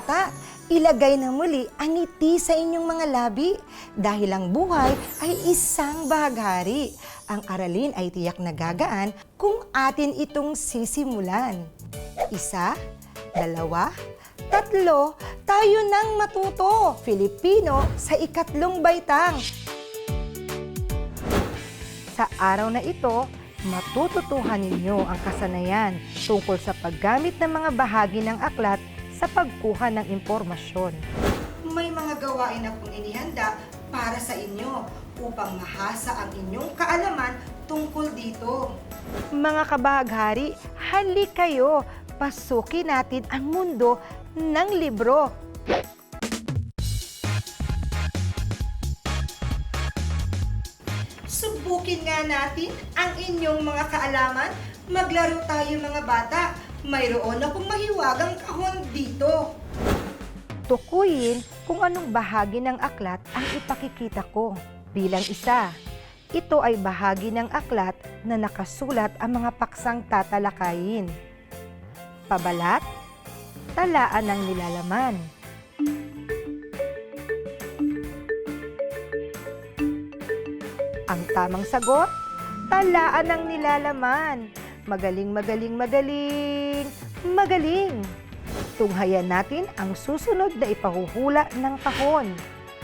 Bata, ilagay na muli ang ngiti sa inyong mga labi dahil ang buhay ay isang bahaghari. Ang aralin ay tiyak na gagaan kung atin itong sisimulan. Isa, dalawa, tatlo, tayo nang matuto. Filipino sa ikatlong baitang. Sa araw na ito, matututuhan ninyo ang kasanayan tungkol sa paggamit ng mga bahagi ng aklat sa pagkuha ng impormasyon. May mga gawain akong inihanda para sa inyo upang mahasa ang inyong kaalaman tungkol dito. Mga kabahaghari, halik kayo, pasukin natin ang mundo ng libro. Subukin nga natin ang inyong mga kaalaman. Maglaro tayo mga bata. Mayroon akong mahiwagang kahon dito. Tukuyin kung anong bahagi ng aklat ang ipakikita ko. Bilang isa, ito ay bahagi ng aklat na nakasulat ang mga paksang tatalakayin. Pabalat, talaan ng nilalaman. Ang tamang sagot, talaan ng nilalaman. Magaling, magaling, magaling, magaling. Tunghayan natin ang susunod na ipahuhula ng kahon.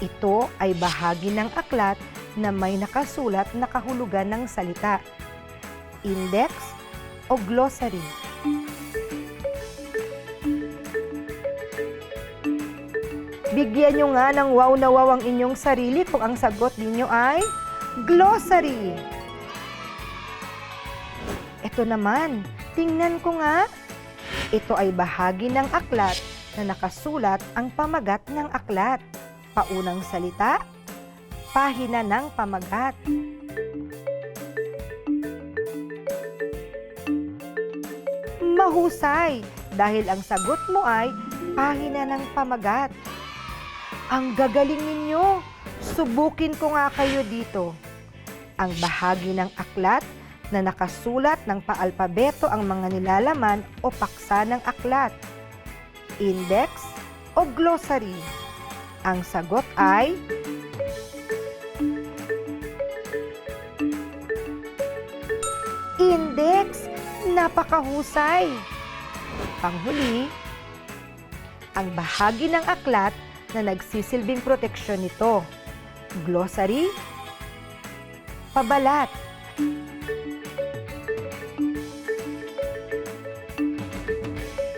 Ito ay bahagi ng aklat na may nakasulat na kahulugan ng salita. Index o glossary. Bigyan nyo nga ng wow na wow ang inyong sarili kung ang sagot ninyo ay glossary. Ito naman, tingnan ko nga. Ito ay bahagi ng aklat na nakasulat ang pamagat ng aklat. Paunang salita, pahina ng pamagat. Mahusay dahil ang sagot mo ay pahina ng pamagat. Ang gagaling ninyo! Subukin ko nga kayo dito. Ang bahagi ng aklat na nakasulat ng paalpabeto ang mga nilalaman o paksa ng aklat. Index o glossary. Ang sagot ay Index. Napakahusay. Panghuli, ang bahagi ng aklat na nagsisilbing proteksyon nito. Glossary, pabalat.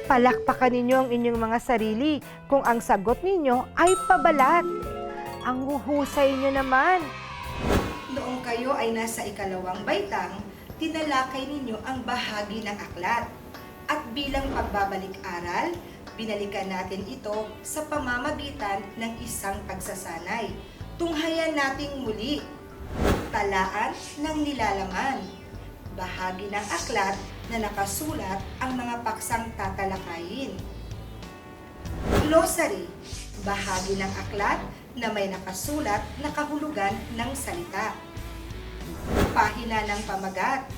Palakpakan ninyo ang inyong mga sarili kung ang sagot ninyo ay pabalat. Ang huhusay nyo naman. Noong kayo ay nasa ikalawang baitang, tinalakay ninyo ang bahagi ng aklat. At bilang pagbabalik-aral, binalikan natin ito sa pamamagitan ng isang pagsasanay. Tunghayan nating muli, talaan ng nilalaman. Bahagi ng aklat na nakasulat ang mga paksang tatalakayin. Glossary, bahagi ng aklat na may nakasulat na kahulugan ng salita. Pahina ng pamagat,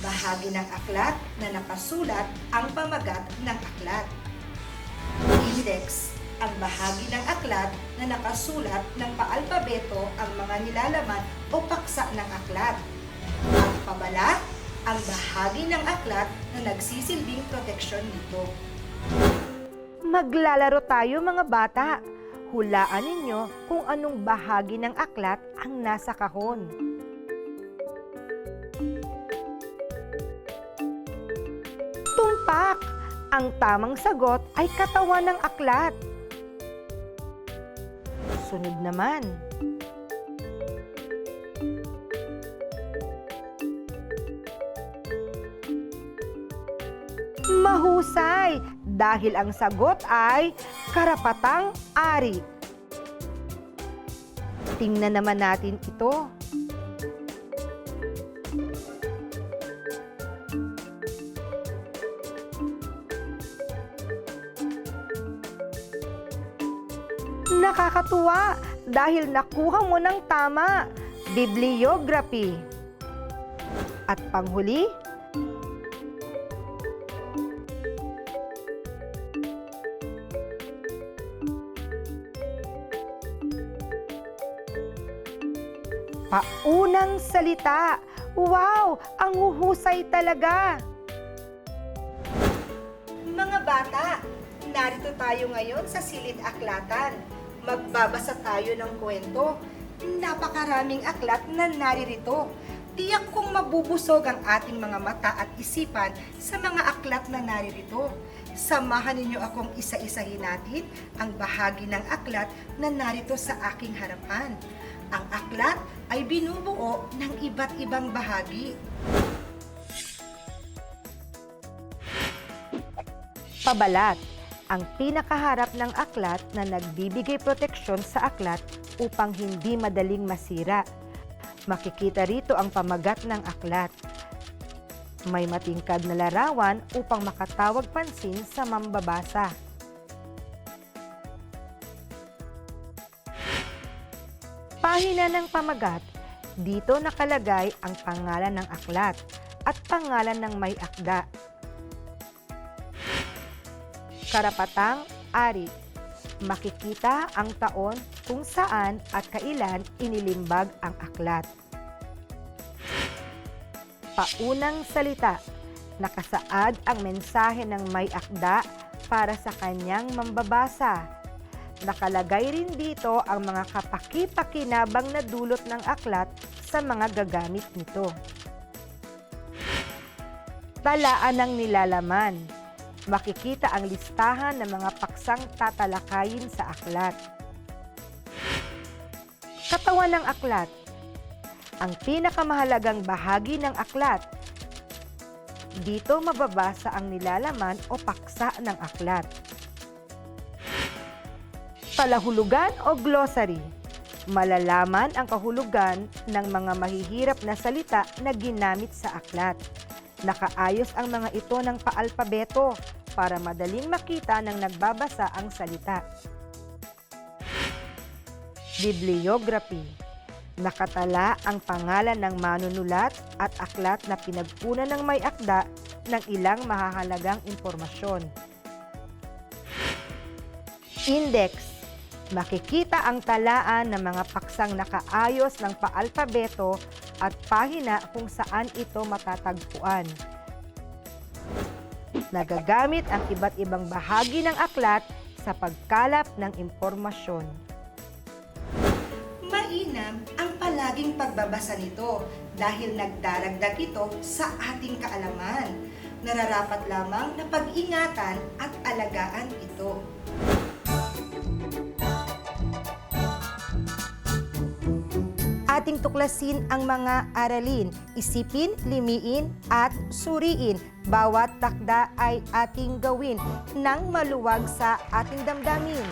bahagi ng aklat na nakasulat ang pamagat ng aklat. Index, ang bahagi ng aklat na nakasulat ng paalpabeto ang mga nilalaman o paksa ng aklat. At pabalat, ang bahagi ng aklat na nagsisilbing proteksyon nito. Maglalaro tayo mga bata. Hulaan ninyo kung anong bahagi ng aklat ang nasa kahon. Tumpak! Ang tamang sagot ay katawan ng aklat. Sunod naman. Mahusay dahil ang sagot ay karapatang ari. Tingnan naman natin ito. Nakakatuwa dahil nakuha mo ng tama. Bibliography. At panghuli, Paunang salita. Wow! Ang huhusay talaga! Mga bata, narito tayo ngayon sa Silid Aklatan. Magbabasa tayo ng kwento. Napakaraming aklat na naririto. Tiyak kong mabubusog ang ating mga mata at isipan sa mga aklat na naririto. Samahan ninyo akong isa-isahin natin ang bahagi ng aklat na narito sa aking harapan. Ang aklat ay binubuo ng iba't ibang bahagi. Pabalat ang pinakaharap ng aklat na nagbibigay proteksyon sa aklat upang hindi madaling masira. Makikita rito ang pamagat ng aklat. May matingkad na larawan upang makatawag pansin sa mambabasa. Pahina ng pamagat, dito nakalagay ang pangalan ng aklat at pangalan ng may akda. Karapatang ari. Makikita ang taon kung saan at kailan inilimbag ang aklat. Paunang salita. Nakasaad ang mensahe ng may akda para sa kanyang mambabasa. Nakalagay rin dito ang mga kapaki-pakinabang na dulot ng aklat sa mga gagamit nito. Talaan ng nilalaman makikita ang listahan ng mga paksang tatalakayin sa aklat. Katawan ng aklat. Ang pinakamahalagang bahagi ng aklat. Dito mababasa ang nilalaman o paksa ng aklat. Palahulugan o glossary. Malalaman ang kahulugan ng mga mahihirap na salita na ginamit sa aklat. Nakaayos ang mga ito ng paalpabeto para madaling makita ng nagbabasa ang salita. Bibliography Nakatala ang pangalan ng manunulat at aklat na pinagpuna ng may akda ng ilang mahahalagang impormasyon. Index Makikita ang talaan ng mga paksang nakaayos ng paalpabeto at pahina kung saan ito matatagpuan. Nagagamit ang iba't ibang bahagi ng aklat sa pagkalap ng impormasyon. Mainam ang palaging pagbabasa nito dahil nagdaragdag ito sa ating kaalaman. Nararapat lamang na pag-ingatan at alagaan ito. Ating tuklasin ang mga aralin. Isipin, limiin, at suriin. Bawat takda ay ating gawin nang maluwag sa ating damdamin.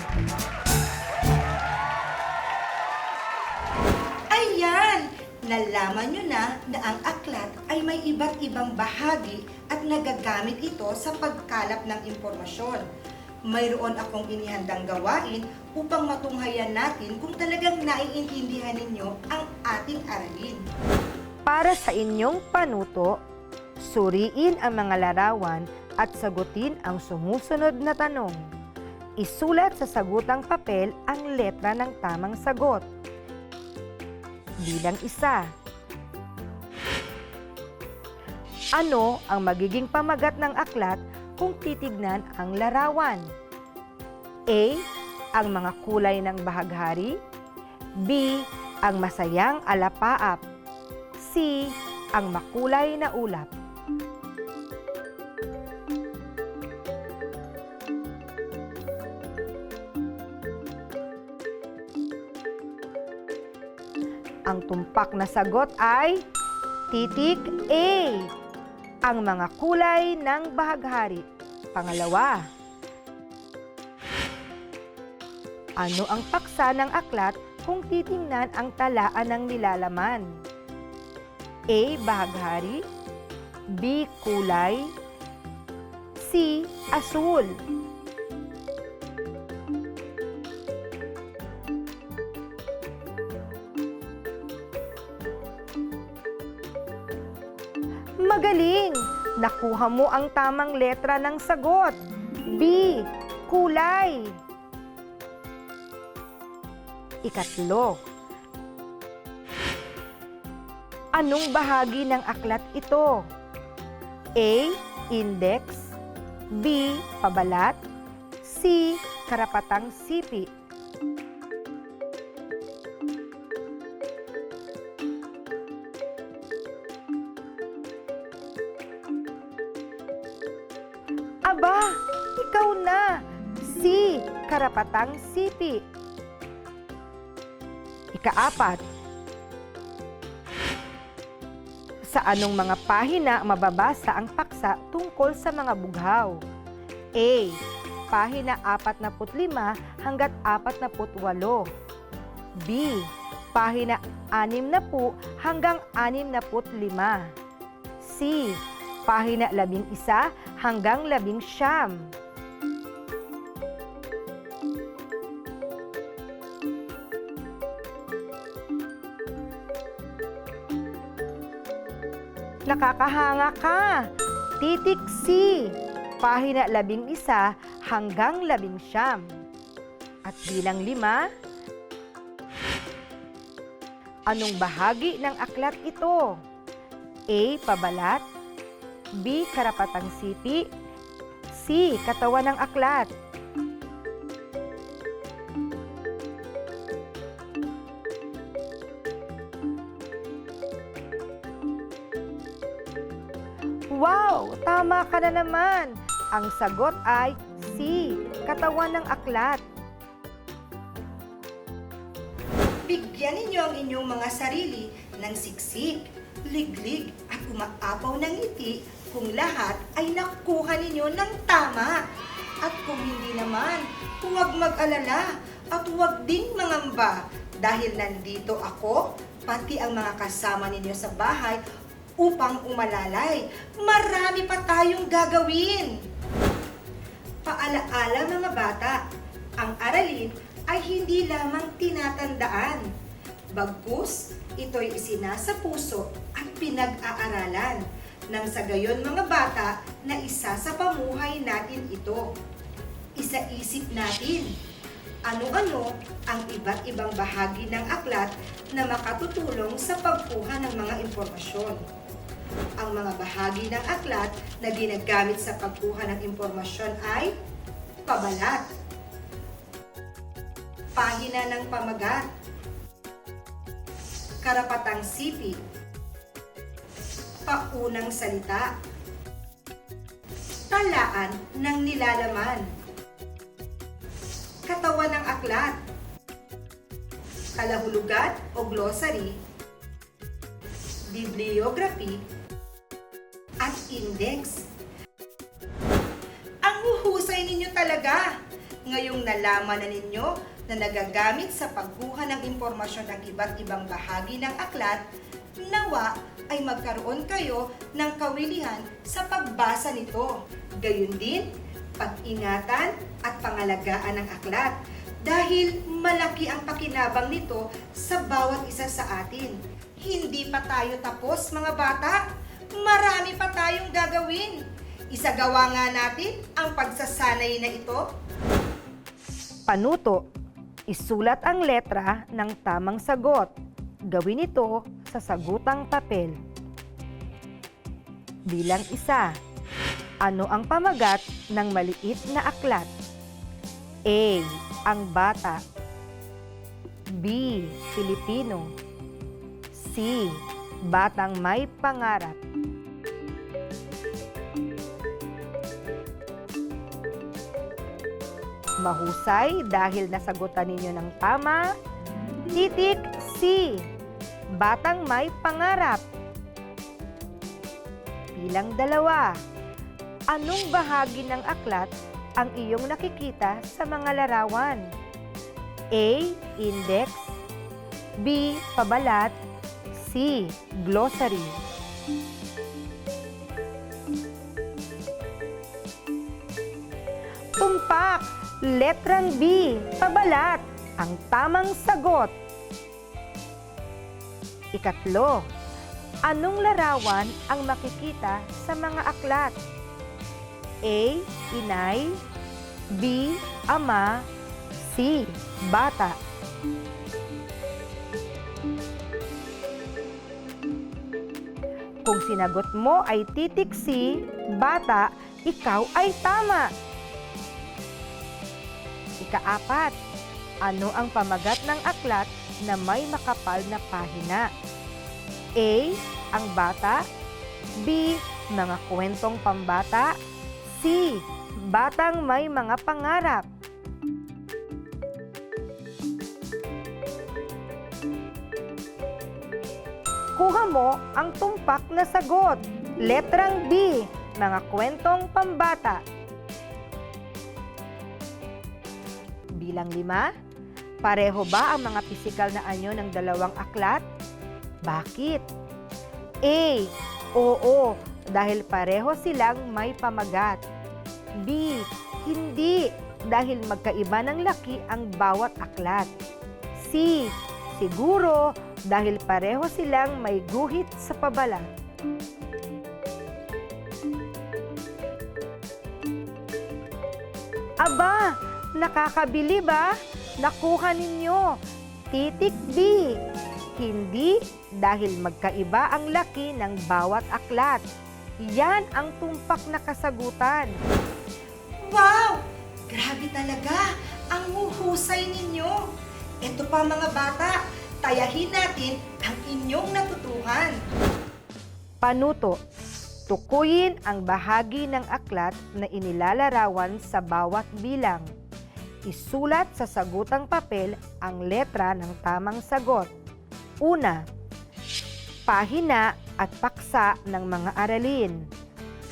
Ayan! Nalaman nyo na na ang aklat ay may iba't ibang bahagi at nagagamit ito sa pagkalap ng impormasyon mayroon akong inihandang gawain upang matunghayan natin kung talagang naiintindihan ninyo ang ating aralin. Para sa inyong panuto, suriin ang mga larawan at sagutin ang sumusunod na tanong. Isulat sa sagutang papel ang letra ng tamang sagot. Bilang isa. Ano ang magiging pamagat ng aklat kung titignan ang larawan. A. Ang mga kulay ng bahaghari. B. Ang masayang alapaap. C. Ang makulay na ulap. Ang tumpak na sagot ay titik A ang mga kulay ng bahaghari. Pangalawa, ano ang paksa ng aklat kung titingnan ang talaan ng nilalaman? A. Bahaghari B. Kulay C. Asul Nakuha mo ang tamang letra ng sagot. B. Kulay. Ikatlo. Anong bahagi ng aklat ito? A. Index B. Pabalat C. Karapatang sipi Karapatang sipi Ikaapat, sa anong mga pahina mababasa ang paksa tungkol sa mga bughaw? A. Pahina 45 hanggat 48. B. Pahina 60 hanggang 65. C. Pahina 11 hanggang 11. Nakakahanga ka! Titik C. Pahina labing isa hanggang labing siyam. At bilang lima, anong bahagi ng aklat ito? A. Pabalat B. Karapatang sipi C. Katawan ng aklat Tama ka na naman! Ang sagot ay C. Katawan ng aklat. Bigyan ninyo ang inyong mga sarili ng siksik, liglig at umaapaw ng ngiti kung lahat ay nakuha ninyo ng tama. At kung hindi naman, huwag mag-alala at huwag ding mangamba dahil nandito ako, pati ang mga kasama ninyo sa bahay upang umalalay. Marami pa tayong gagawin. Paalaala mga bata, ang aralin ay hindi lamang tinatandaan. Bagkus, ito'y isinasa puso at pinag-aaralan. Nang sa gayon mga bata na isa sa pamuhay natin ito. Isa-isip natin ano-ano ang iba't ibang bahagi ng aklat na makatutulong sa pagkuha ng mga impormasyon. Ang mga bahagi ng aklat na ginagamit sa pagkuha ng impormasyon ay pabalat, pahina ng pamagat, karapatang sipi, paunang salita, talaan ng nilalaman, katawan ng aklat, kalahulugan o glossary, bibliography, at index. Ang huhusay ninyo talaga! Ngayong nalaman na ninyo na nagagamit sa pagkuha ng impormasyon ng iba't ibang bahagi ng aklat, nawa ay magkaroon kayo ng kawilihan sa pagbasa nito. Gayun din, pag-ingatan at pangalagaan ng aklat dahil malaki ang pakinabang nito sa bawat isa sa atin. Hindi pa tayo tapos mga bata. Marami pa tayong gagawin. Isagawa nga natin ang pagsasanay na ito. Panuto, isulat ang letra ng tamang sagot. Gawin ito sa sagutang papel. Bilang isa, ano ang pamagat ng maliit na aklat? A. Ang bata B. Filipino C. Batang may pangarap Mahusay dahil nasagutan ninyo ng tama. Titik C. Batang may pangarap. Bilang dalawa. Anong bahagi ng aklat ang iyong nakikita sa mga larawan? A. Index B. Pabalat Glossary Tumpak! Letrang B. Pabalat. Ang tamang sagot. Ikatlo. Anong larawan ang makikita sa mga aklat? A. Inay B. Ama C. Bata Kung sinagot mo ay titik C, bata, ikaw ay tama. Ikaapat, ano ang pamagat ng aklat na may makapal na pahina? A. Ang bata B. Mga kwentong pambata C. Batang may mga pangarap Kuha mo ang tumpak na sagot. Letrang B. Mga kwentong pambata Bilang lima, pareho ba ang mga pisikal na anyo ng dalawang aklat? Bakit? A. Oo, dahil pareho silang may pamagat. B. Hindi, dahil magkaiba ng laki ang bawat aklat. C. Siguro, dahil pareho silang may guhit sa pabala. Aba, nakakabili ba? Nakuha ninyo. Titik B. Hindi dahil magkaiba ang laki ng bawat aklat. Yan ang tumpak na kasagutan. Wow! Grabe talaga! Ang huhusay ninyo! Ito pa mga bata, tayahin natin ang inyong natutuhan. Panuto. Tukuyin ang bahagi ng aklat na inilalarawan sa bawat bilang. Isulat sa sagutang papel ang letra ng tamang sagot. Una, pahina at paksa ng mga aralin.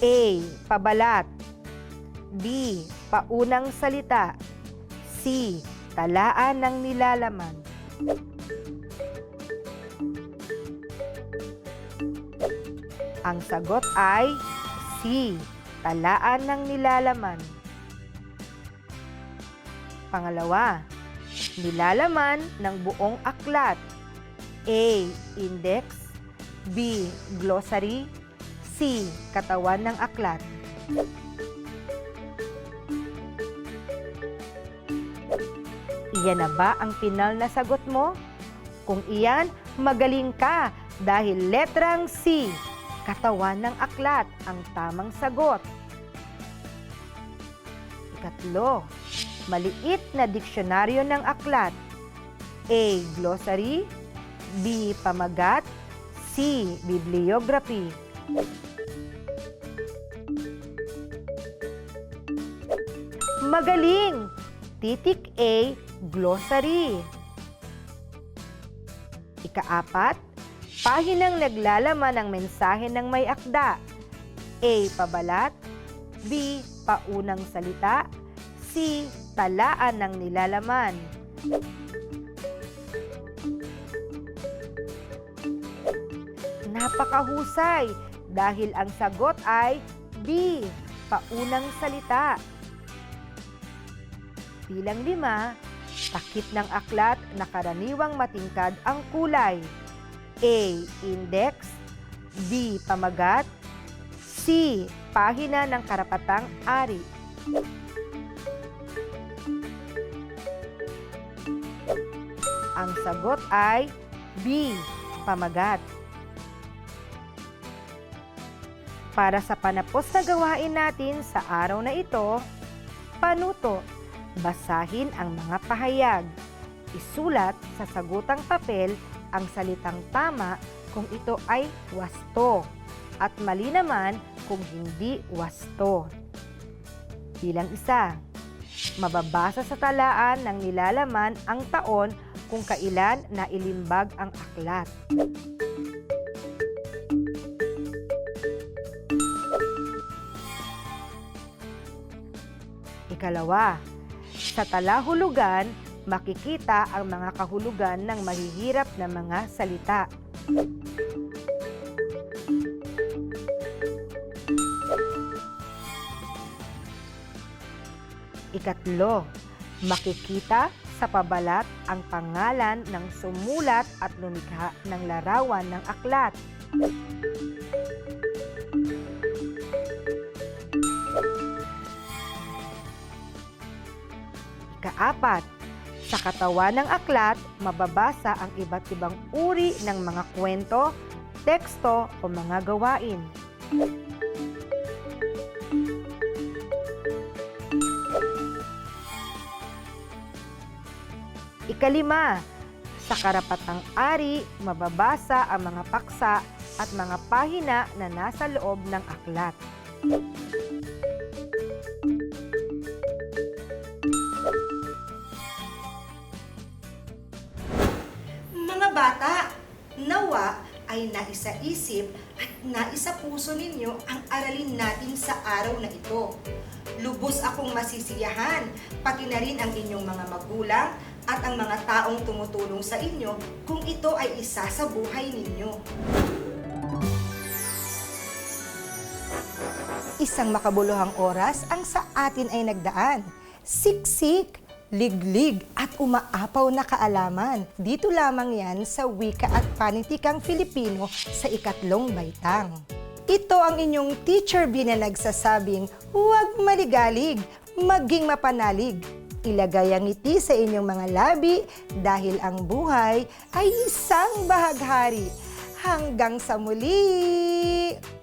A. Pabalat. B. Paunang salita. C. Talaan ng nilalaman. Ang sagot ay C. Talaan ng nilalaman. Pangalawa, nilalaman ng buong aklat. A. Index B. Glossary C. Katawan ng aklat Iyan na ba ang pinal na sagot mo? Kung iyan, magaling ka dahil letrang C, katawan ng aklat, ang tamang sagot. Ikatlo, maliit na diksyonaryo ng aklat. A. Glossary B. Pamagat C. Bibliography Magaling! Titik A. Glossary Ikaapat, pahinang naglalaman ng mensahe ng may akda. A. Pabalat B. Paunang salita C. Talaan ng nilalaman Napakahusay dahil ang sagot ay B. Paunang salita. Bilang lima, takip ng aklat na karaniwang matingkad ang kulay. A. Index B. Pamagat C. Pahina ng karapatang ari Ang sagot ay B. Pamagat Para sa panapos na gawain natin sa araw na ito, panuto Basahin ang mga pahayag. Isulat sa sagutang papel ang salitang tama kung ito ay wasto at mali naman kung hindi wasto. Bilang isa, mababasa sa talaan ng nilalaman ang taon kung kailan nailimbag ang aklat. Ikalawa, sa talahulugan, makikita ang mga kahulugan ng mahihirap na mga salita. Ikatlo, makikita sa pabalat ang pangalan ng sumulat at lumikha ng larawan ng aklat. Ikaapat, sa katawan ng aklat, mababasa ang iba't ibang uri ng mga kwento, teksto o mga gawain. Ikalima, sa karapatang ari, mababasa ang mga paksa at mga pahina na nasa loob ng aklat. Nawa ay naisa-isip at naisa-puso ninyo ang aralin natin sa araw na ito. Lubos akong masisiyahan, pati na rin ang inyong mga magulang at ang mga taong tumutulong sa inyo kung ito ay isa sa buhay ninyo. Isang makabuluhang oras ang sa atin ay nagdaan. Siksik, liglig umaapaw na kaalaman. Dito lamang yan sa wika at panitikang Filipino sa ikatlong baitang. Ito ang inyong teacher B na nagsasabing, huwag maligalig, maging mapanalig. Ilagay ang ngiti sa inyong mga labi dahil ang buhay ay isang bahaghari. Hanggang sa muli!